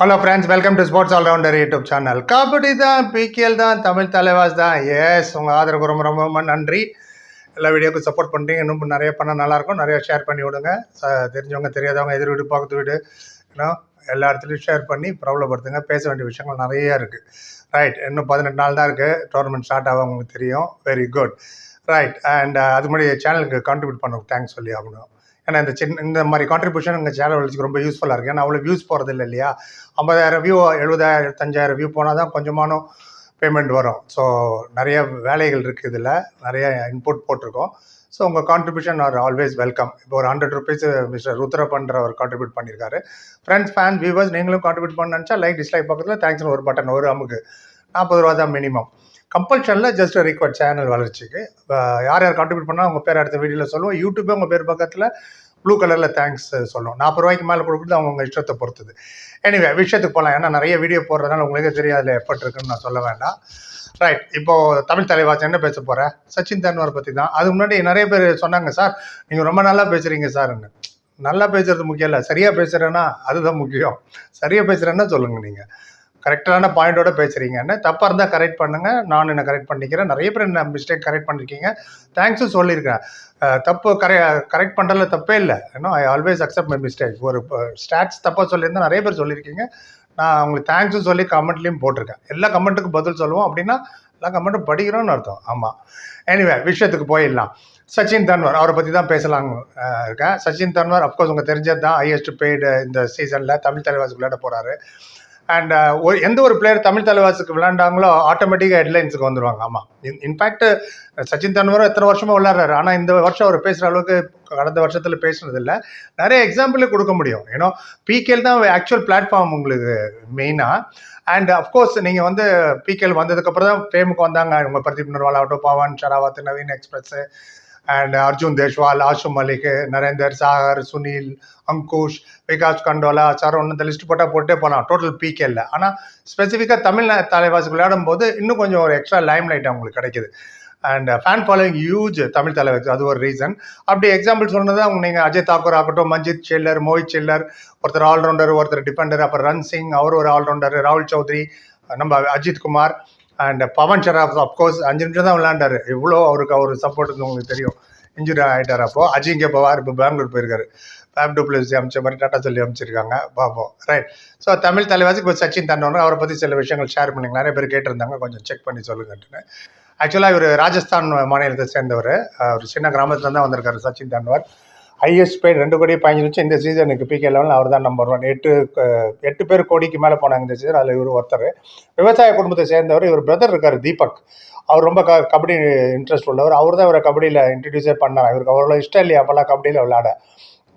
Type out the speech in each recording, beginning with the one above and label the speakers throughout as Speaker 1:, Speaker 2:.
Speaker 1: Hello friends welcome to sports all rounder YouTube channel kabaddi தான் PKL தான் தமிழ் தலைவாஸ் தான். S உங்கள் ஆதரவு ரொம்ப ரொம்ப ரொம்ப நன்றி. எல்லா வீடியோக்கும் சப்போர்ட் பண்ணுறீங்க இன்னும் நிறைய பண்ணால் நல்லாயிருக்கும் நிறைய ஷேர் பண்ணி விடுங்க. தெரிஞ்சவங்க தெரியாதவங்க எதிர் வீடு பக்கத்து வீடு இன்னும் எல்லா இடத்துலையும் ஷேர் பண்ணி பிரபலப்படுத்துங்க. பேச வேண்டிய விஷயங்கள் நிறைய இருக்குது ரைட் இன்னும் பதினெட்டு நாள் தான் இருக்குது டோர்னமெண்ட் ஸ்டார்ட் ஆகும் உங்களுக்கு தெரியும். வெரி குட் ரைட் அண்ட் அது மாதிரி சேனலுக்கு கான்ட்ரிபியூட் பண்ண தேங்க்ஸ் சொல்லி ஆகணும். ஏன்னா இந்த சின்ன இந்த மாதிரி கான்ட்ரிபியூஷன் உங்கள் சேனல் வளர்ச்சிக்கு ரொம்ப யூஸ்ஃபுல்லாக இருக்குது ஏன்னா அவ்வளோ வியூஸ் போகிறது இல்லை இல்லையா? ஐம்பதாயிரம் வியூ எழுபதாயிரம் எழுபத்தஞ்சாயிரம் வியூ போனால் தான் கொஞ்சமான பேமெண்ட் வரும். ஸோ நிறைய வேலைகள் இருக்குது இதில். நிறைய இன்புட் போட்டிருக்கோம். ஸோ உங்கள் கான்ட்ரிபியூஷன் ஆர் ஆல்வேஸ் வெல்கம் இப்போ ஒரு ஹண்ட்ரட் ருபீஸ் மிஸ்டர் ருத்ரப்பன்ற அவர் கான்ட்ரிபியூட் பண்ணியிருக்காரு ஃப்ரெண்ட்ஸ் ஃபேன் வியூவர்ஸ் நீங்களும் கான்ட்ரிபியூட் பண்ண நினச்சா லைக் டிஸ்லைக் பக்கத்தில் தேங்க்ஸ்னு ஒரு பட்டன் ஒரு அமுக்கு நாற்பது ரூபா தான் மினிமம் கம்பல்ஷனில் ஜஸ்ட் ரிக்வர்ட் சேனல் வளர்ச்சிக்கு. யார் யார் கான்ட்ரிபியூட் பண்ணால் உங்கள் பேர் அடுத்த வீடியோவில் சொல்லுவோம். யூடியூப்பே உங்கள் பேர் பக்கத்தில் ப்ளூ கலரில் தேங்க்ஸ் சொல்லும் நாற்பது ரூபாய்க்கு மேலே கொடுக்குறது அவங்க இஷ்டத்தை பொறுத்தது. எனிவே விஷயத்துக்கு போகலாம் ஏன்னா நிறைய வீடியோ போடுறதுனால உங்களுக்கே தெரியும் அதில் எஃபர்ட் இருக்குன்னு நான் சொல்ல வேண்டாம். ரைட் இப்போ தமிழ் தலைவாச்சு என்ன பேச போகிறேன் சச்சின் தன்வார் பற்றி தான். அதுக்கு முன்னாடி நிறைய பேர் சொன்னாங்க சார் நீங்கள் ரொம்ப நல்லா பேசுகிறீங்க சார்ன்னு நல்லா பேசுறது முக்கியம் இல்லை. சரியாக பேசுகிறேன்னா அதுதான் முக்கியம். சரியாக பேசுகிறேன்னா சொல்லுங்கள் நீங்கள் கரெக்டான பாயிண்டோட பேசுகிறீங்கன்னு தப்பாக இருந்தால் கரெக்ட் பண்ணுங்கள் நான் என்ன கரெக்ட் பண்ணிக்கிறேன்? நிறைய பேர் என்ன மிஸ்டேக் கரெக்ட் பண்ணியிருக்கீங்க தேங்க்ஸும் சொல்லியிருக்கேன் தப்பு கரெ கரெக்ட் பண்ணுறதுல தப்பே இல்லை. ஏன்னா I always accept my mistake ஒரு ஸ்டாட்ஸ் தப்பாக சொல்லியிருந்தா நிறைய பேர் சொல்லியிருக்கீங்க. நான் உங்களுக்கு தேங்க்ஸும் சொல்லி கமெண்ட்லேயும் போட்டிருக்கேன். எல்லா கமெண்ட்டுக்கும் பதில் சொல்லுவோம். அப்படின்னா எல்லா கமெண்ட்டும் படிக்கிறோம்னு அர்த்தம். ஆமாம் எனிவே விஷயத்துக்கு போயிடலாம். சச்சின் தன்வர் அவரை பற்றி தான் பேசலாம் இருக்கேன். சச்சின் தன்வர் அப்கோர்ஸ் உங்கள் தெரிஞ்சது தான் ஹையஸ்ட் பெய்டு இந்த சீசனில் தமிழ் தலைவாசி விளையாட போகிறாரு அண்ட் uh, ஒரு எந்த ஒரு பிளேயர் தமிழ் தலைவாசுக்கு விளையாண்டாங்களோ ஆட்டோமேட்டிக்காக ஹெட்லைன்ஸுக்கு வந்துடுவாங்க ஆமாம் இன்ஃபேக்ட் சச்சின் தன்வரும் எத்தனை வருஷமா விளையாடுறாரு? ஆனால் இந்த வருஷம் அவர் பேசுகிற அளவுக்கு கடந்த வருஷத்தில் பேசுனதில்ல. நிறைய எக்ஸாம்பிளே கொடுக்க முடியும். ஏன்னா பிகேல் தான் ஆக்சுவல் பிளாட்ஃபார்ம் உங்களுக்கு மெயினாக அண்ட் அஃப்கோர்ஸ் நீங்கள் வந்து பிகேல் வந்ததுக்கப்புறம் தான் ஃபேமுக்கு வந்தாங்க. உங்கள் பிரதீப் நர்வால் ஆகட்டும் பவன் ஷராவத் நவீன் எக்ஸ்பிரஸ் அண்ட் அர்ஜுன் தேஷ்வால் ஆஷு மலிக் நரேந்தர் சாகர் சுனில் அங்குஷ் விகாஸ் கண்டோலா சரவண் இந்த லிஸ்ட் போட்டால் போட்டே போகலாம் டோட்டல் பிகேல ஆனால் ஸ்பெசிஃபிக்காக தமிழ் தலைவாசி விளையாடும் போது இன்னும் கொஞ்சம் ஒரு எக்ஸ்ட்ரா லைம் லைட் அவங்களுக்கு கிடைக்குது. And fan following huge Tamil தலைவர். அது ஒரு ரீசன் அப்படி எக்ஸாம்பிள் சொன்னது அவங்க நீங்கள் அஜய் தாக்கூர் ஆகட்டும் மஞ்சித் சில்லர் மோஹித் சில்லர் ஒருத்தர் ஆல்ரவுண்டர் ஒருத்தர் டிஃபெண்டர் அப்புறம் ரன் சிங் அவர் ஒரு ஆல்ரவுண்டர் ராகுல் சௌத்ரி நம்ம Ajith Kumar and Pawan Sharab of course அஞ்சு நிமிஷம் தான் விளையாண்டாரு. இவ்வளோ அவருக்கு அவர் சப்போர்ட் உங்களுக்கு தெரியும். இன்ஜுரி ஆகிட்டார் அப்போது அஜிங்கே பவார். இப்போ பெங்களூர் போயிருக்காரு. ஃபேப் டூப்ளசி அமைச்ச மாதிரி டாட்டா சொல்லி அமைச்சிருக்காங்க. பார்ப்போம் ரைட் ஸோ தமிழ் தலைவாசி இப்போ சச்சின் தண்டோன்னு அவரை பற்றி சில விஷயங்கள் ஷேர் பண்ணிங்க நிறைய பேர் கேட்டிருந்தாங்க. கொஞ்சம் செக் பண்ணி சொல்லுங்கன்ட்டுன்னு ஆக்சுவலாக இவர் ராஜஸ்தான் மாநிலத்தை சேர்ந்தவர். ஒரு சின்ன கிராமத்துலேருந்து தான் வந்திருக்காரு சச்சின் தண்டவர் ஹையஸ்ட் பேர் ரெண்டு கோடி பதினஞ்சு லட்சம் இந்த சீசனுக்கு பிகே லெவலில் அவர் தான் நம்பர் ஒன் எட்டு எட்டு பேர் கோடிக்கு மேலே போனாங்க இந்த சீசன் அதில் இவர் ஒருத்தர். விவசாய குடும்பத்தை சேர்ந்தவர் இவர் பிரதர் இருக்கார் தீபக். அவர் ரொம்ப க கபடி இன்ட்ரெஸ்ட் உள்ளவர். அவர் தான் இவரை கபடியில் இன்ட்ரடியூஸே பண்ணார். இவருக்கு அவ்வளோ இஷ்டம் இல்லையா அப்போல்லாம் கபடியில் விளையாட.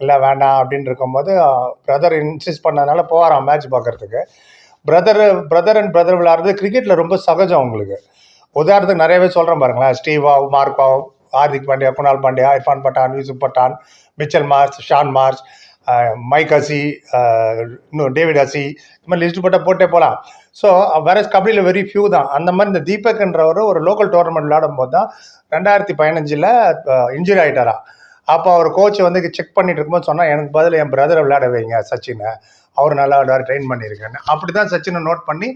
Speaker 1: இல்லை வேண்டாம் அப்படின்னு இருக்கும்போது பிரதர் இன்சிஸ்ட் பண்ணதுனால போகிறான் மேட்ச் பார்க்கறதுக்கு. பிரதர் பிரதர் அண்ட் பிரதர் விளையாடுறது கிரிக்கெட்டில் ரொம்ப சகஜம் உங்களுக்கு உதாரணத்துக்கு நிறையவே சொல்கிறேன் பாருங்களேன். Steve Waugh Mark Waugh Hardik Pandya Krunal Pandya Irfan Pathan Yusuf Pathan Mitchell Marsh Shaun Marsh Mike Hussey இன்னும் டேவிட் ஹசி இந்த மாதிரி லிஸ்ட் போட்டால் போட்டே போகலாம் ஸோ வேற கபடியில் வெரி ஃபியூ தான். அந்த மாதிரி இந்த தீபக்ன்றவர் ஒரு லோக்கல் டோர்னமெண்ட் விளையாடும் போது தான் ரெண்டாயிரத்தி பதினஞ்சில் இன்ஜுரி ஆகிட்டாரா அப்போ அவர் கோச் வந்து செக் பண்ணிட்டு இருக்கும்போது சொன்னால் எனக்கு பதில் என் பிரதரை விளையாட வைங்க சச்சினை. அவர் நல்லா விளையாட ட்ரெயின் பண்ணியிருக்கேன்னு அப்படி தான் சச்சினை நோட் பண்ணி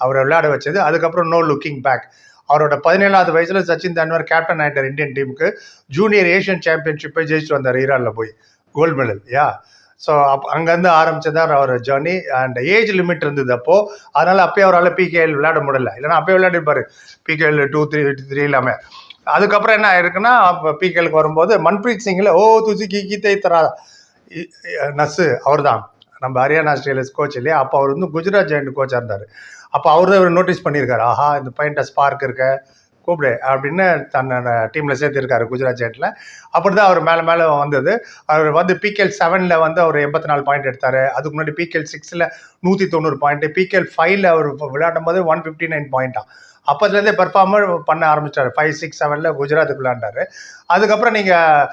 Speaker 1: அவரை விளையாட வச்சது. அதுக்கப்புறம் நோ லுக்கிங் பேக் அவரோட பதினேழாவது வயசுல சச்சின் தன்வர் கேப்டன் ஆயிட்டார் இந்தியன் டீமுக்கு ஜூனியர் ஏஷியன் சாம்பியன்ஷிப்பை ஜெயிச்சுட்டு வந்தார் ஈரானில் போய். Gold medal yeah so up அங்கேருந்து ஆரம்பிச்சதான் அவர் ஜேர்னி அண்ட் ஏஜ் லிமிட் இருந்தது அப்போ. அதனால் அப்போயே அவரால் பிகேஎல் விளையாட முடியல. இல்லைன்னா அப்போயே விளையாடிருப்பார். பிகேஎல் டூ த்ரீ த்ரீ இல்லாமல் அதுக்கப்புறம் என்ன ஆயிருக்குன்னா அப்போ பிகேலுக்கு வரும்போது மன்பிரீத் சிங்கில் ஓ துசி கி கீத்தை தரா இ- நஸ்ஸு அவர் தான் நம்ம ஹரியானா ஸ்டேலஸ் கோச் இல்லையா? அப்போ அவர் வந்து குஜராத் ஜெயிண்ட் கோச்சாக இருந்தார். அப்போ அவர் தான் இவர் நோட்டீஸ் பண்ணியிருக்காரு. ஆஹா இந்த பையன்ட்ட ஸ்பார்க் இருக்க கூப்பிடு அப்படின்னு தன்னோட டீமில் சேர்த்துருக்காரு குஜராத் ஜெயண்ட்டில் அப்படி தான் அவர் மேலே மேலே வந்தது. அவர் வந்து பிகேஎல் செவனில் வந்து அவர் எண்பத்தி நாலு பாயிண்ட் எடுத்தார். அதுக்கு முன்னாடி பிகேஎல் சிக்ஸில் நூற்றி தொண்ணூறு பாயிண்ட்டு பிகேஎல் ஃபைவ்ல அவர் விளையாடும் போது ஒன் ஃபிஃப்டி நைன் பாயிண்ட்டாக அப்போதுலேருந்தே பெர்ஃபார்மர் பண்ண ஆரம்பிச்சிட்டாரு. ஃபைவ் சிக்ஸ் செவனில் குஜராத்துக்கு விளையாண்டாரு அதுக்கப்புறம் நீங்கள்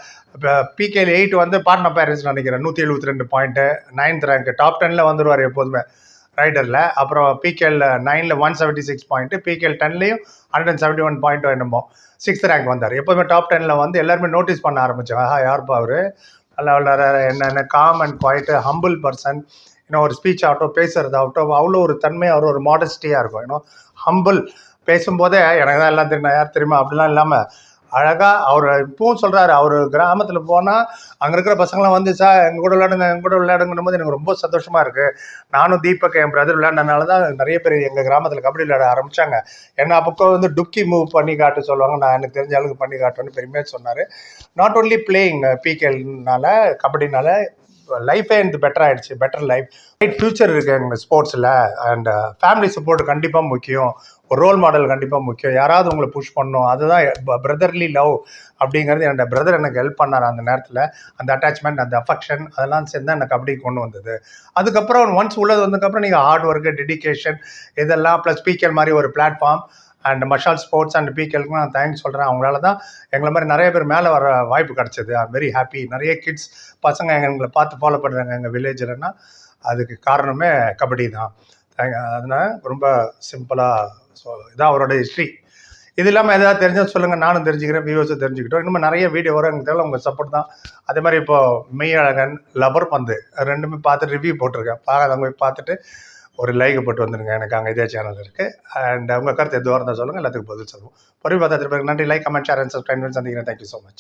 Speaker 1: பிகேஎல் எயிட் வந்து பாட்னா பேரண்ட்ஸ் நினைக்கிறேன். நூற்றி எழுபத்தி ரெண்டு பாயிண்ட்டு நைன்த் ரேங்க் டாப் டெனில் வந்துடுவார் எப்போதுமே ரைடரில் அப்புறம் பிகேஎல் நைனில் one seventy six point PKL டென்லேயும் hundred and seventy one point என்னமோ சிக்ஸ்த் ரேங்க் வந்தார். எப்போதுமே டாப் டெனில் வந்து எல்லாருமே நோட்டீஸ் பண்ண ஆரம்பிச்சாங்க. ஆஹா யார்ப்பா அவர்? நல்லா விளாட்றாரு என்னென்ன calm and quite humble person இன்னும் ஒரு ஸ்பீச் ஆகட்டும் பேசுறதாகட்டும் அவ்வளோ ஒரு தன்மை அவர் ஒரு மாடஸ்டியாக இருக்கும். இன்னும் ஹம்பிள் பேசும்போதே எனக்கு தான் எல்லாம் தெரியும். யார் தெரியுமா? அப்படிலாம் இல்லாமல் அழகாக அவர் இப்பவும் சொல்கிறாரு அவர் கிராமத்தில் போனால் அங்கே இருக்கிற பசங்களாம் வந்து சார் எங்கள் கூட விளையாடுங்க எங்கள் கூட விளையாடுங்கன்னும் போது எனக்கு ரொம்ப சந்தோஷமாக இருக்குது நானும் தீபக் என் பிரதர் விளையாடினால தான் நிறைய பேர் எங்கள் கிராமத்தில் கபடி விளையாட ஆரம்பித்தாங்க ஏன்னா அப்போ வந்து டுக்கி மூவ் பண்ணி காட்டு சொல்லுவாங்க. நான் எனக்கு தெரிஞ்ச அளவுக்கு பண்ணி காட்டுன்னு பெருமையாக சொன்னார். நாட் ஓன்லி பிளேயிங் பிகேல்னால uh, கபடினால லைஃபே எனக்கு பெட்டர் ஆகிடுச்சு பெட்டர் லைஃப் ஃபியூச்சர் இருக்குது எங்கள் ஸ்போர்ட்ஸில் அண்ட் ஃபேமிலி சப்போர்ட் கண்டிப்பாக முக்கியம். ஒரு ரோல் மாடல் கண்டிப்பாக முக்கியம். யாராவது உங்களை புஷ் பண்ணும் அதுதான் பிரதர்லி லவ் அப்படிங்கிறது என்னோட பிரதர் எனக்கு ஹெல்ப் பண்ணார் அந்த நேரத்தில். அந்த அட்டாச்மெண்ட் அந்த அஃபெக்ஷன் அதெல்லாம் சேர்ந்து எனக்கு அப்படி கொண்டு வந்தது. அதுக்கப்புறம் ஒன்ஸ் உள்ளது வந்ததுக்கப்புறம் நீங்கள் ஹார்ட் ஒர்க்கு டெடிக்கேஷன் இதெல்லாம் ப்ளஸ் ஸ்பீக்கர் மாதிரி ஒரு platform and Mashal sports and பிகேலுக்கு நான் தேங்க்ஸ் சொல்கிறேன் அவங்களால தான் எங்களை மாதிரி நிறைய பேர் மேலே வர வாய்ப்பு கிடச்சிது. ஐம் வெரி ஹாப்பி நிறைய கிட்ஸ் பசங்க எங்களை பார்த்து ஃபாலோ பண்ணுறாங்க எங்கள் வில்லேஜில்னா அதுக்கு காரணமே கபடி தான். தேங்க் ரொம்ப சிம்பிளாக ஸோ இதான் அவரோட ஹிஸ்ட்ரி இது இல்லாமல் எதாவது தெரிஞ்சால் சொல்லுங்கள் நானும் தெரிஞ்சுக்கிறேன். வியூவர்ஸும் தெரிஞ்சுக்கிட்டோம். இன்னும் நிறைய வீடியோ வரும். எங்களுக்கு தேவை உங்கள் சப்போர்ட் தான். அதே மாதிரி இப்போது மெய்யழகன் லபர் பந்து ரெண்டுமே பார்த்து ரிவ்யூ போட்டிருக்கேன். பார்க்காதவங்க போய் பார்த்துட்டு ஒரு லைக் போட்டு வந்துருங்க. எனக்கு அங்கே இதே சேனல் இருக்குது அண்ட் உங்கள் கருத்து எதுவாக இருந்தால் சொல்லுங்கள் எல்லாத்துக்கும் பதில் சொல்லுவோம். பொறுப்பு பார்த்தா திருப்பி நன்றி. Like comment share and subscribe சந்திக்கிறேன். Thank you so much